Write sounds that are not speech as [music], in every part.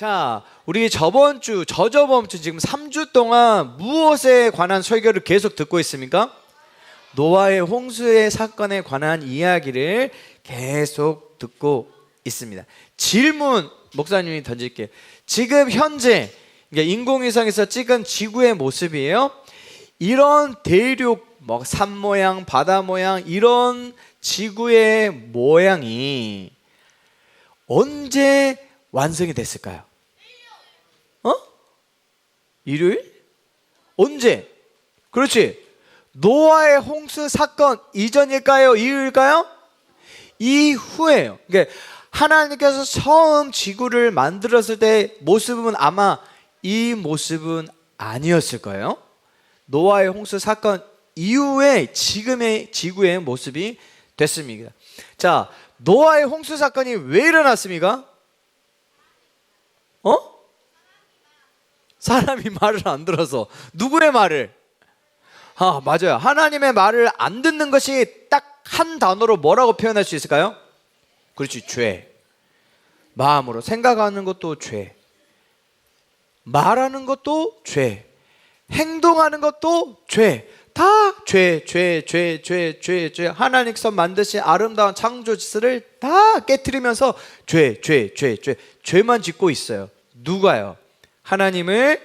자, 우리 저번 주, 저저번 주 지금 3주 동안 무엇에 관한 설교를 계속 듣고 있습니까? 노아의 홍수의 사건에 관한 이야기를 계속 듣고 있습니다. 질문 목사님이 던질게요. 지금 현재 인공위성에서 찍은 지구의 모습이에요. 이런 대륙, 뭐 산 모양, 바다 모양 이런 지구의 모양이 언제 완성이 됐을까요? 어? 일요일? 언제? 그렇지. 노아의 홍수 사건 이전일까요? 이후일까요? 이후에요. 그러니까 하나님께서 처음 지구를 만들었을 때 모습은 아마 이 모습은 아니었을 거예요. 노아의 홍수 사건 이후에 지금의 지구의 모습이 됐습니다. 자, 노아의 홍수 사건이 왜 일어났습니까? 어? 사람이 말을 안 들어서 누구의 말을? 아, 맞아요. 하나님의 말을 안 듣는 것이 딱 한 단어로 뭐라고 표현할 수 있을까요? 그렇지, 죄. 마음으로 생각하는 것도 죄. 말하는 것도 죄. 행동하는 것도 죄. 다 죄, 죄, 죄, 죄, 죄, 죄. 하나님께서 만드신 아름다운 창조 짓을 다 깨뜨리면서 죄, 죄, 죄, 죄. 죄만 짓고 있어요. 누가요? 하나님을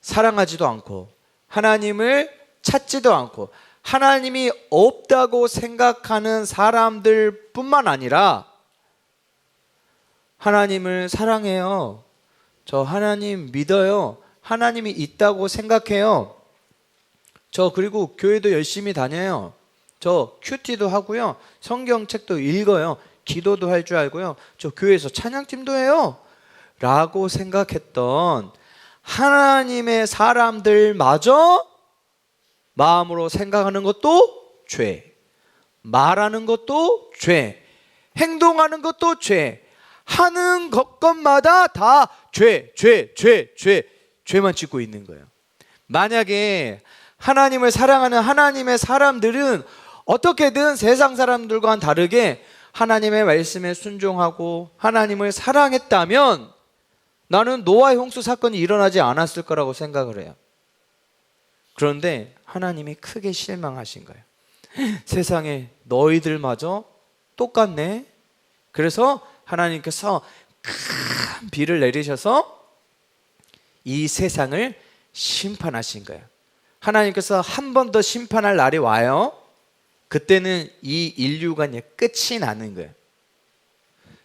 사랑하지도 않고 하나님을 찾지도 않고 하나님이 없다고 생각하는 사람들 뿐만 아니라 하나님을 사랑해요. 저 하나님 믿어요. 하나님이 있다고 생각해요. 저 그리고 교회도 열심히 다녀요. 저 큐티도 하고요. 성경책도 읽어요. 기도도 할 줄 알고요. 저 교회에서 찬양팀도 해요. 라고 생각했던 하나님의 사람들마저 마음으로 생각하는 것도 죄, 말하는 것도 죄, 행동하는 것도 죄, 하는 것것마다 다 죄, 죄, 죄, 죄, 죄만 짓고 있는 거예요. 만약에 하나님을 사랑하는 하나님의 사람들은 어떻게든 세상 사람들과는 다르게 하나님의 말씀에 순종하고 하나님을 사랑했다면 나는 노아의 홍수 사건이 일어나지 않았을 거라고 생각을 해요. 그런데 하나님이 크게 실망하신 거예요. [gasps] 세상에 너희들마저 똑같네. 그래서 하나님께서 큰 비를 내리셔서 이 세상을 심판하신 거예요. 하나님께서 한 번 더 심판할 날이 와요. 그때는 이 인류가 끝이 나는 거예요.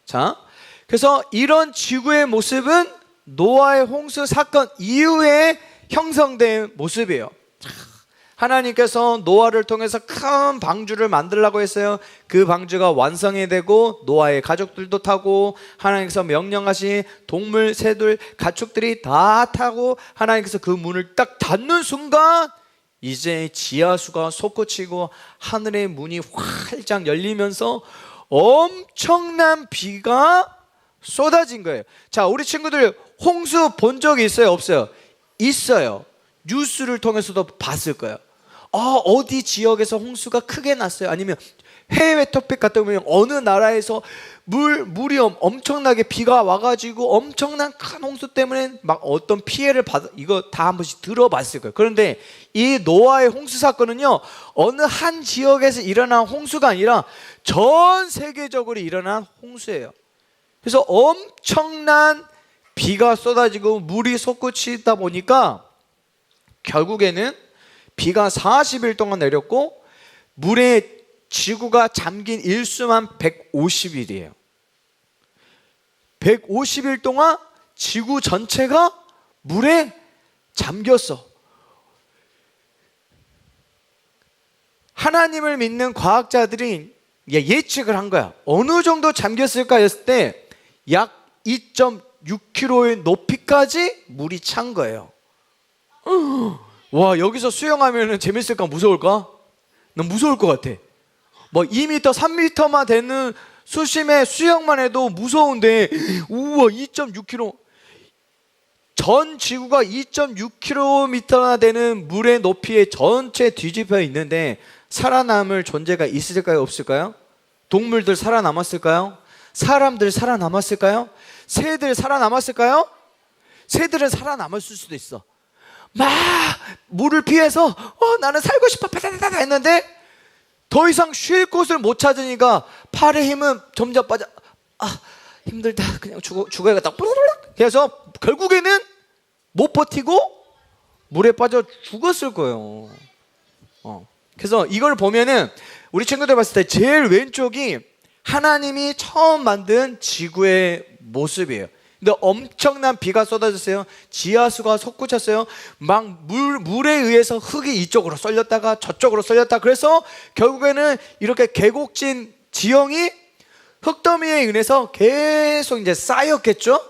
자, 그래서 이런 지구의 모습은 노아의 홍수 사건 이후에 형성된 모습이에요. 하나님께서 노아를 통해서 큰 방주를 만들라고 했어요. 그 방주가 완성이 되고 노아의 가족들도 타고 하나님께서 명령하신 동물, 새들, 가축들이 다 타고 하나님께서 그 문을 딱 닫는 순간 이제 지하수가 솟구치고 하늘의 문이 활짝 열리면서 엄청난 비가 쏟아진 거예요. 자, 우리 친구들 홍수 본 적이 있어요? 없어요? 있어요. 뉴스를 통해서도 봤을 거예요. 아, 어디 지역에서 홍수가 크게 났어요. 아니면 해외 토픽 같은 경우는 어느 나라에서 물, 물이 엄- 엄청나게 비가 와가지고 엄청난 큰 홍수 때문에 막 어떤 피해를 받, 이거 다 한 번씩 들어봤을 거예요. 그런데 이 노아의 홍수 사건은요, 어느 한 지역에서 일어난 홍수가 아니라 전 세계적으로 일어난 홍수예요. 그래서 엄청난 비가 쏟아지고 물이 솟구치다 보니까 결국에는 비가 40일 동안 내렸고 물에 지구가 잠긴 일수만 150일이에요. 150일 동안 지구 전체가 물에 잠겼어. 하나님을 믿는 과학자들이 예- 예측을 한 거야. 어느 정도 잠겼을까 했을 때 약 2.6km의 높이까지 물이 찬 거예요. 와 여기서 수영하면 재밌을까 무서울까? 난 무서울 것 같아. 뭐 2m, 3m만 되는 수심에 수영만 해도 무서운데 우와 2.6km 전 지구가 2.6km나 되는 물의 높이에 전체 뒤집혀 있는데 살아남을 존재가 있을까요 없을까요? 동물들 살아남았을까요? 사람들 살아남았을까요? 새들 살아남았을까요? 새들은 살아남았을 수도 있어. 막 물을 피해서 어 나는 살고 싶어 파다다다 했는데 더 이상 쉴 곳을 못 찾으니까 팔의 힘은 점점 빠져 아 힘들다 그냥 죽어 죽어야겠다 그래서 결국에는 못 버티고 물에 빠져 죽었을 거예요. 어. 그래서 이걸 보면은 우리 친구들 봤을 때 제일 왼쪽이 하나님이 처음 만든 지구의 모습이에요. 근데 엄청난 비가 쏟아졌어요. 지하수가 솟구쳤어요. 막 물, 물에 의해서 흙이 이쪽으로 쏠렸다가 저쪽으로 쏠렸다. 그래서 결국에는 이렇게 계곡진 지형이 흙더미에 인해서 계속 이제 쌓였겠죠?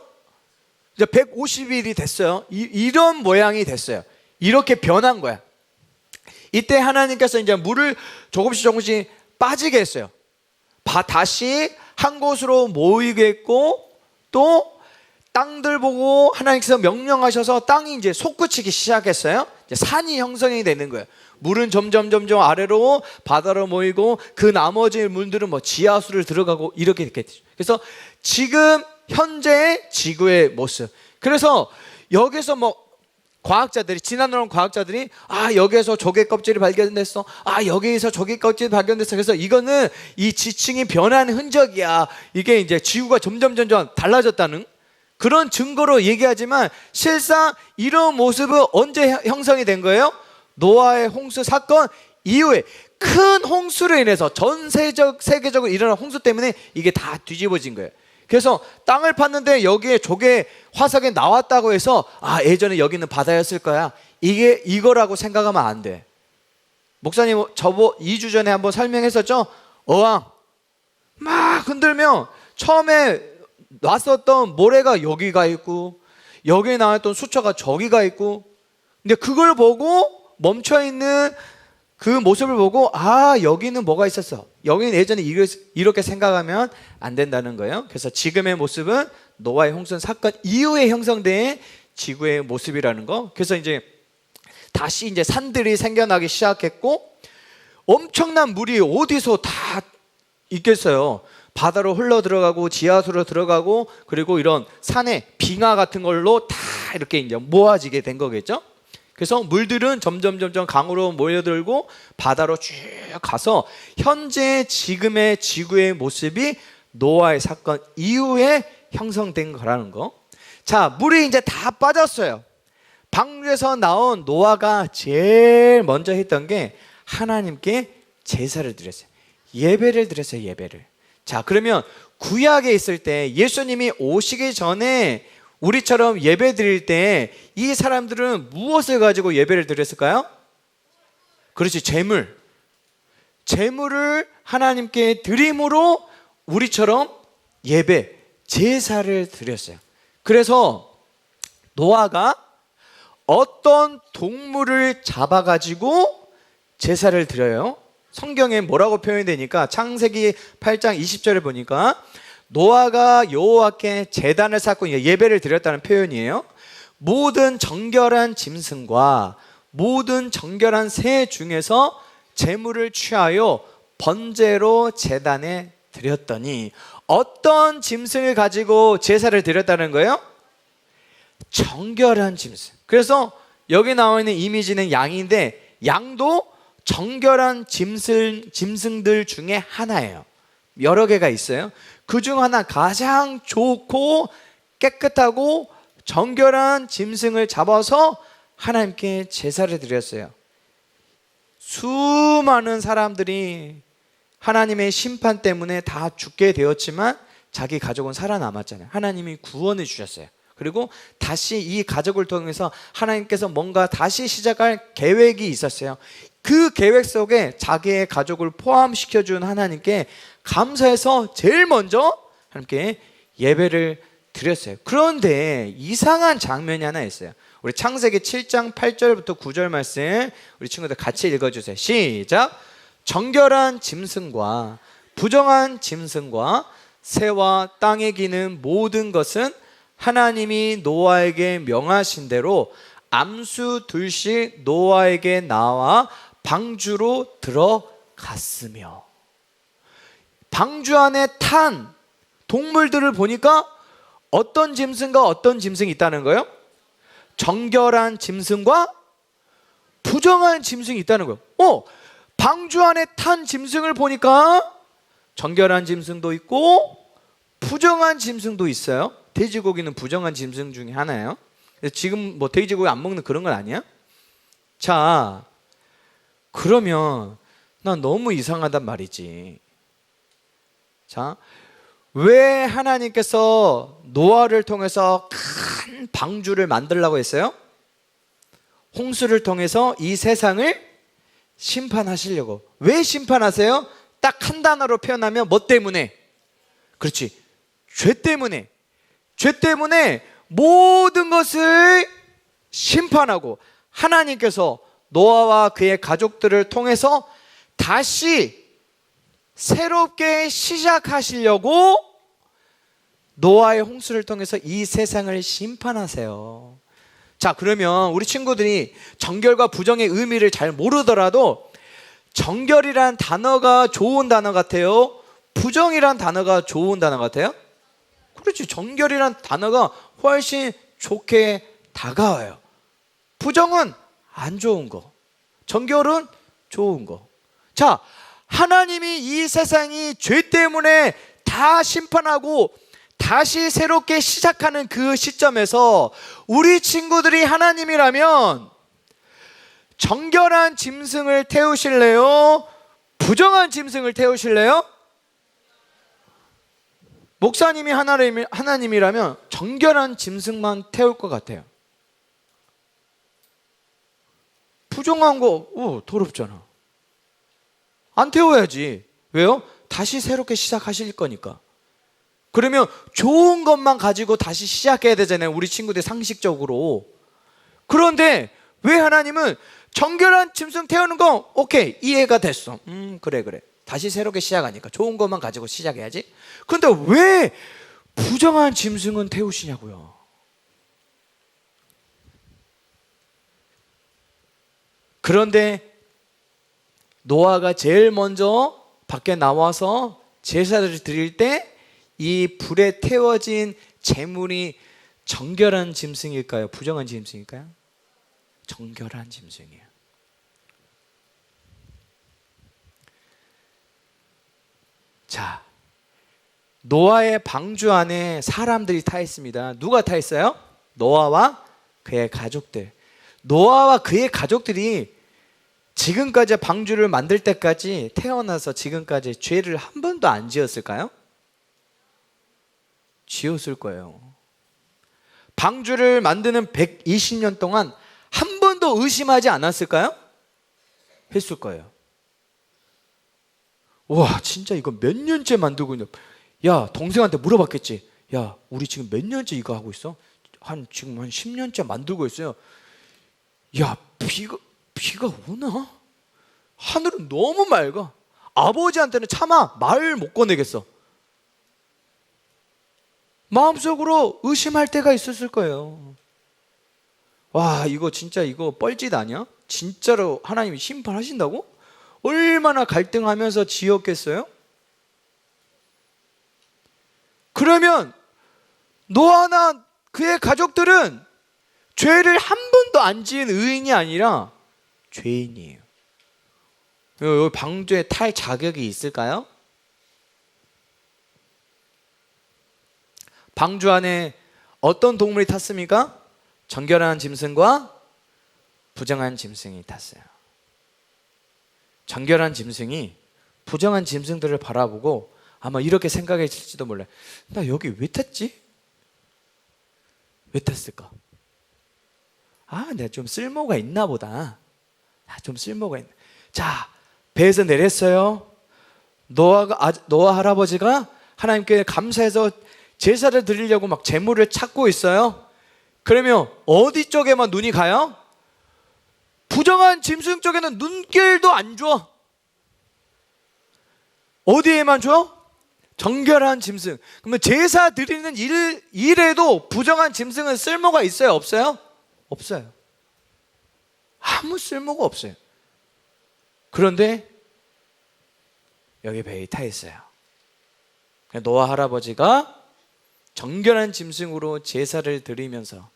이제 150일이 됐어요. 이, 이런 모양이 됐어요. 이렇게 변한 거야. 이때 하나님께서 이제 물을 조금씩 조금씩 빠지게 했어요. 바, 다시 한 곳으로 모이게 했고 또 땅들 보고 하나님께서 명령하셔서 땅이 이제 솟구치기 시작했어요. 이제 산이 형성이 되는 거예요. 물은 점점 점점 아래로 바다로 모이고 그 나머지 물들은 뭐 지하수를 들어가고 이렇게 됐겠죠. 그래서 지금 현재의 지구의 모습. 그래서 여기서 뭐 과학자들이 지난번 과학자들이 아 여기에서 조개 껍질이 발견됐어 아 여기에서 조개 껍질이 발견됐어 그래서 이거는 이 지층이 변한 흔적이야 이게 이제 지구가 점점 점점 달라졌다는 그런 증거로 얘기하지만 실상 이런 모습은 언제 형- 형성이 된 거예요? 노아의 홍수 사건 이후에 큰 홍수로 인해서 전 세적 세계적으로 일어난 홍수 때문에 이게 다 뒤집어진 거예요. 그래서 땅을 팠는데 여기에 조개 화석에 나왔다고 해서 아 예전에 여기는 바다였을 거야. 이게 이거라고 생각하면 안 돼. 목사님 저보 2주 전에 한번 설명했었죠. 어항 막 흔들면 처음에 놨었던 모래가 여기가 있고 여기에 나왔던 수초가 저기가 있고 근데 그걸 보고 멈춰 있는 그 모습을 보고 아 여기는 뭐가 있었어 여기는 예전에 이렇게, 생각하면 안 된다는 거예요 그래서 지금의 모습은 노아의 홍수 사건 이후에 형성된 지구의 모습이라는 거 그래서 이제 다시 이제 산들이 생겨나기 시작했고 엄청난 물이 어디서 다 있겠어요. 바다로 흘러 들어가고 지하수로 들어가고 그리고 이런 산에 빙하 같은 걸로 다 이렇게 이제 모아지게 된 거겠죠. 그래서 물들은 점점 점점 강으로 모여들고 바다로 쭉 가서 현재 지금의 지구의 모습이 노아의 사건 이후에 형성된 거라는 거. 자, 물이 이제 다 빠졌어요. 방주에서 나온 노아가 제일 먼저 했던 게 하나님께 제사를 드렸어요. 예배를 드렸어요, 예배를. 자, 그러면 구약에 있을 때 예수님이 오시기 전에 우리처럼 예배 드릴 때 이 사람들은 무엇을 가지고 예배를 드렸을까요? 그렇지, 재물. 재물을 하나님께 드림으로 우리처럼 예배, 제사를 드렸어요. 그래서 노아가 어떤 동물을 잡아가지고 제사를 드려요. 성경에 뭐라고 표현되니까 창세기 8장 20절에 보니까 노아가 여호와께 제단을 쌓고 예배를 드렸다는 표현이에요. 모든 정결한 짐승과 모든 정결한 새 중에서 제물을 취하여 번제로 제단에 드렸더니 어떤 짐승을 가지고 제사를 드렸다는 거예요? 정결한 짐승. 그래서 여기 나와 있는 이미지는 양인데 양도 정결한 짐승 짐승들 중에 하나예요. 여러 개가 있어요. 그 중 하나 가장 좋고 깨끗하고 정결한 짐승을 잡아서 하나님께 제사를 드렸어요. 수많은 사람들이 하나님의 심판 때문에 다 죽게 되었지만 자기 가족은 살아남았잖아요. 하나님이 구원해 주셨어요. 그리고 다시 이 가족을 통해서 하나님께서 뭔가 다시 시작할 계획이 있었어요. 그 계획 속에 자기의 가족을 포함시켜 준 하나님께 감사해서 제일 먼저 하나님께 예배를 드렸어요. 그런데 이상한 장면이 하나 있어요. 우리 창세기 7장 8절부터 9절 말씀 우리 친구들 같이 읽어 주세요. 시작. 정결한 짐승과 부정한 짐승과 새와 땅에 기는 모든 것은 하나님이 노아에게 명하신 대로 암수 둘씩 노아에게 나와 방주로 들어갔으며 방주 안에 탄 동물들을 보니까 어떤 짐승과 어떤 짐승이 있다는 거예요? 정결한 짐승과 부정한 짐승이 있다는 거예요. 어, 방주 안에 탄 짐승을 보니까 정결한 짐승도 있고 부정한 짐승도 있어요. 돼지고기는 부정한 짐승 중에 하나예요. 지금 뭐 돼지고기 안 먹는 그런 건 아니야? 자, 그러면 난 너무 이상하단 말이지. 자, 왜 하나님께서 노아를 통해서 큰 방주를 만들라고 했어요? 홍수를 통해서 이 세상을 심판하시려고. 왜 심판하세요? 딱 한 단어로 표현하면 뭐 때문에? 그렇지. 죄 때문에. 죄 때문에 모든 것을 심판하고 하나님께서 노아와 그의 가족들을 통해서 다시 새롭게 시작하시려고 노아의 홍수를 통해서 이 세상을 심판하세요. 자, 그러면 우리 친구들이 정결과 부정의 의미를 잘 모르더라도 정결이란 단어가 좋은 단어 같아요. 부정이란 단어가 좋은 단어 같아요. 그렇지. 정결이란 단어가 훨씬 좋게 다가와요. 부정은 안 좋은 거. 정결은 좋은 거. 자, 하나님이 이 세상이 죄 때문에 다 심판하고 다시 새롭게 시작하는 그 시점에서 우리 친구들이 하나님이라면 정결한 짐승을 태우실래요? 부정한 짐승을 태우실래요? 목사님이 하나님, 하나님이라면 정결한 짐승만 태울 것 같아요. 부정한 거, 오, 더럽잖아. 안 태워야지. 왜요? 다시 새롭게 시작하실 거니까. 그러면 좋은 것만 가지고 다시 시작해야 되잖아요. 우리 친구들 상식적으로. 그런데 왜 하나님은 정결한 짐승 태우는 거 오케이 이해가 됐어. 음 그래 그래. 다시 새롭게 시작하니까 좋은 것만 가지고 시작해야지. 근데 왜 부정한 짐승은 태우시냐고요. 그런데 노아가 제일 먼저 밖에 나와서 제사를 드릴 때 이 불에 태워진 재물이 정결한 짐승일까요? 부정한 짐승일까요? 정결한 짐승이에요. 자, 노아의 방주 안에 사람들이 타 있습니다. 누가 타 있어요? 노아와 그의 가족들. 노아와 그의 가족들이 지금까지 방주를 만들 때까지 태어나서 지금까지 죄를 한 번도 안 지었을까요? 지었을 거예요. 방주를 만드는 120년 동안 한 번도 의심하지 않았을까요? 했을 거예요. 와, 진짜 이거 몇 년째 만들고 있는. 야, 동생한테 물어봤겠지. 야, 우리 지금 몇 년째 이거 하고 있어? 한 지금 한 10년째 만들고 있어요. 야, 비가 비가 오나? 하늘은 너무 맑아. 아버지한테는 차마 말 못 꺼내겠어. 마음속으로 의심할 때가 있었을 거예요. 와, 이거 진짜 이거 뻘짓 아니야? 진짜로 하나님이 심판하신다고? 얼마나 갈등하면서 지었겠어요? 그러면 노아나 그의 가족들은 죄를 한 번도 안 지은 의인이 아니라 죄인이에요. 여기 방주에 탈 자격이 있을까요? 방주 안에 어떤 동물이 탔습니까? 정결한 짐승과 부정한 짐승이 탔어요. 정결한 짐승이 부정한 짐승들을 바라보고 아마 이렇게 생각했을지도 몰라요. 나 여기 왜 탔지? 왜 탔을까? 아, 내가 좀 쓸모가 있나 보다. 아, 좀 쓸모가 있네. 자, 배에서 내렸어요. 노아가 아, 노아 할아버지가 하나님께 감사해서 제사를 드리려고 막 재물을 찾고 있어요. 그러면 어디 쪽에만 눈이 가요? 부정한 짐승 쪽에는 눈길도 안 줘. 어디에만 줘? 정결한 짐승. 그러면 제사 드리는 일, 일에도 부정한 짐승은 쓸모가 있어요? 없어요? 없어요. 아무 쓸모가 없어요. 그런데 여기 배에 타 있어요. 노아 할아버지가 정결한 짐승으로 제사를 드리면서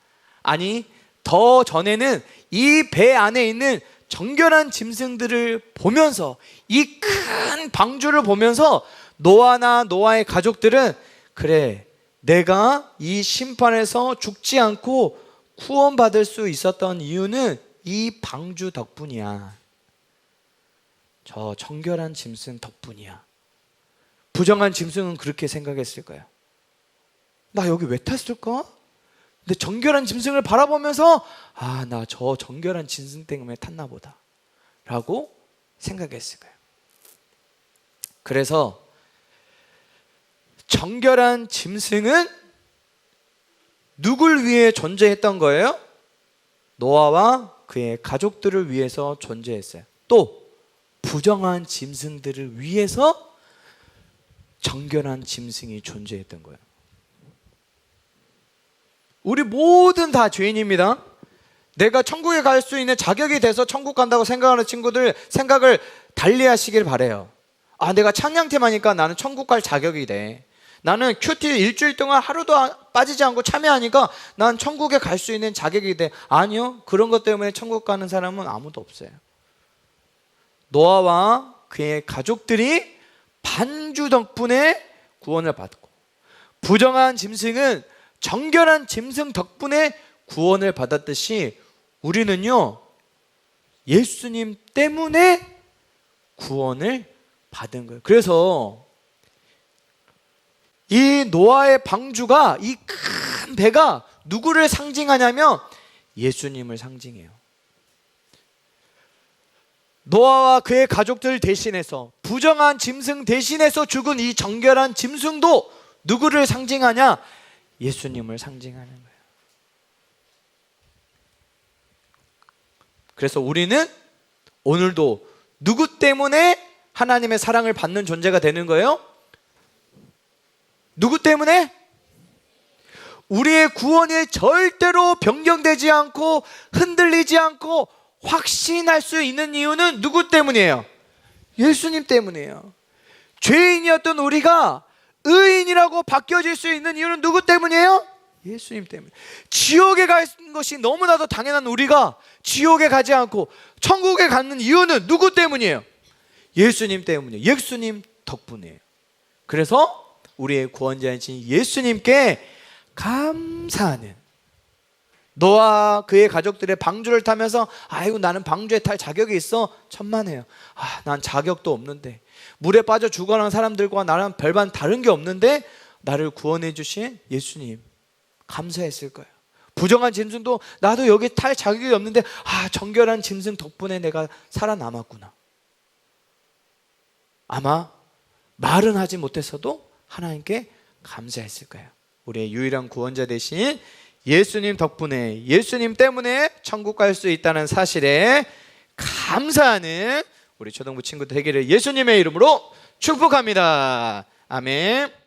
아니 더 전에는 이 배 안에 있는 정결한 짐승들을 보면서 이 큰 방주를 보면서 노아나 노아의 가족들은 그래 내가 이 심판에서 죽지 않고 구원받을 수 있었던 이유는 이 방주 덕분이야. 저 정결한 짐승 덕분이야. 부정한 짐승은 그렇게 생각했을 거야. 나 여기 왜 탔을까? 근데 정결한 짐승을 바라보면서 아, 나 저 정결한 짐승 때문에 탔나 보다. 라고 생각했을 거예요. 그래서 정결한 짐승은 누굴 위해 존재했던 거예요? 노아와 그의 가족들을 위해서 존재했어요. 또 부정한 짐승들을 위해서 정결한 짐승이 존재했던 거예요. 우리 모든 다 죄인입니다. 내가 천국에 갈 수 있는 자격이 돼서 천국 간다고 생각하는 친구들 생각을 달리 하시길 바래요. 아, 내가 찬양팀 하니까 나는 천국 갈 자격이 돼. 나는 큐티 일주일 동안 하루도 안- 빠지지 않고 참여하니까 난 천국에 갈 수 있는 자격이 돼. 아니요. 그런 것 때문에 천국 가는 사람은 아무도 없어요. 노아와 그의 가족들이 반주 덕분에 구원을 받고 부정한 짐승은 정결한 짐승 덕분에 구원을 받았듯이 우리는요 예수님 때문에 구원을 받은 거예요. 그래서 이 노아의 방주가 이 큰 배가 누구를 상징하냐면 예수님을 상징해요. 노아와 그의 가족들 대신해서 부정한 짐승 대신해서 죽은 이 정결한 짐승도 누구를 상징하냐? 예수님을 상징하는 거예요. 그래서 우리는 오늘도 누구 때문에 하나님의 사랑을 받는 존재가 되는 거예요? 누구 때문에? 우리의 구원이 절대로 변경되지 않고 흔들리지 않고 확신할 수 있는 이유는 누구 때문이에요? 예수님 때문이에요. 죄인이었던 우리가 의인이라고 바뀌어질 수 있는 이유는 누구 때문이에요? 예수님 때문에. 지옥에 갈 것이 너무나도 당연한 우리가 지옥에 가지 않고 천국에 가는 이유는 누구 때문이에요? 예수님 때문이에요. 예수님 덕분이에요. 그래서 우리의 구원자이신 예수님께 감사하는 노아 그의 가족들의 방주를 타면서 아이고 나는 방주에 탈 자격이 있어 천만에요. 아, 난 자격도 없는데 물에 빠져 죽어가는 사람들과 나랑 별반 다른 게 없는데 나를 구원해 주신 예수님 감사했을 거예요. 부정한 짐승도 나도 여기 탈 자격이 없는데 아 정결한 짐승 덕분에 내가 살아남았구나. 아마 말은 하지 못했어도 하나님께 감사했을 거예요. 우리의 유일한 구원자 대신 예수님 덕분에 예수님 때문에 천국 갈 수 있다는 사실에 감사하는 우리 초등부 친구들 되기를 예수님의 이름으로 축복합니다. 아멘.